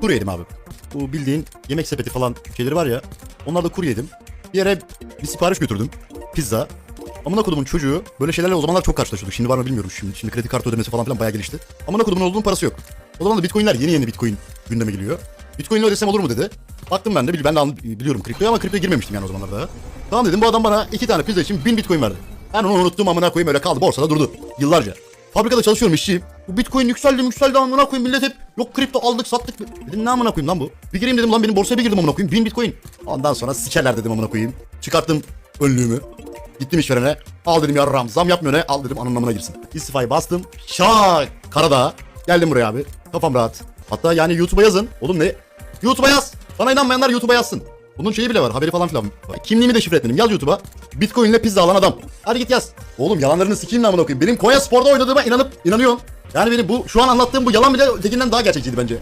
kuru yedim abi. Bu bildiğin yemek sepeti falan şeyleri var ya. Onlarda kuru yedim. Bir yere bir sipariş götürdüm. Pizza. Amına kodumun çocuğu böyle şeylerle o zamanlar çok karşılaşıyorduk. Şimdi var mı bilmiyorum şimdi. Şimdi kredi kartı ödemesi falan filan bayağı gelişti. Amına kodumun olduğunun parası yok. O zaman da bitcoinler yeni yeni bitcoin gündeme geliyor. Bitcoin'le ödesem olur mu dedi. Baktım ben de ben de biliyorum kriptoyu ama kriptoya girmemiştim yani o zamanlar daha. Tamam dedim bu adam bana iki tane pizza için bin bitcoin verdi. Ben onu unuttum amına koyayım öyle kaldı borsada durdu. Yıllarca. Fabrikada çalışıyorum işçiyim. Bu bitcoin yükseldi yükseldi amına koyayım millet hep yok kripto aldık sattık. Dedim ne amına koyayım lan bu? Bir gireyim dedim lan benim borsaya bir girdim amına koyayım bin bitcoin. Ondan sonra sikerler dedim amına koyayım. Çıkarttım önlüğümü. Gittim işverene. Al dedim yarram zam yapmıyor ne? Al dedim anlamına girsin. İstifayı bastım. Şak Karadağ. Geldim buraya abi. Kafam rahat. Hatta yani YouTube'a yazın. Oğlum ne? YouTube'a yaz. Bana inanmayanlar YouTube'a yazsın. Bunun şeyi bile var. Haberi falan filan. Kimliğimi de şifre. Yaz YouTube'a. Bitcoin ile pizza alan adam. Hadi git yaz. Oğlum yalanlarını sikeyim namına koyayım. Benim Konya Spor'da oynadığıma inanıp inanıyorsun. Yani benim bu şu an anlattığım bu yalan bile ötekinden daha gerçekçiydi bence.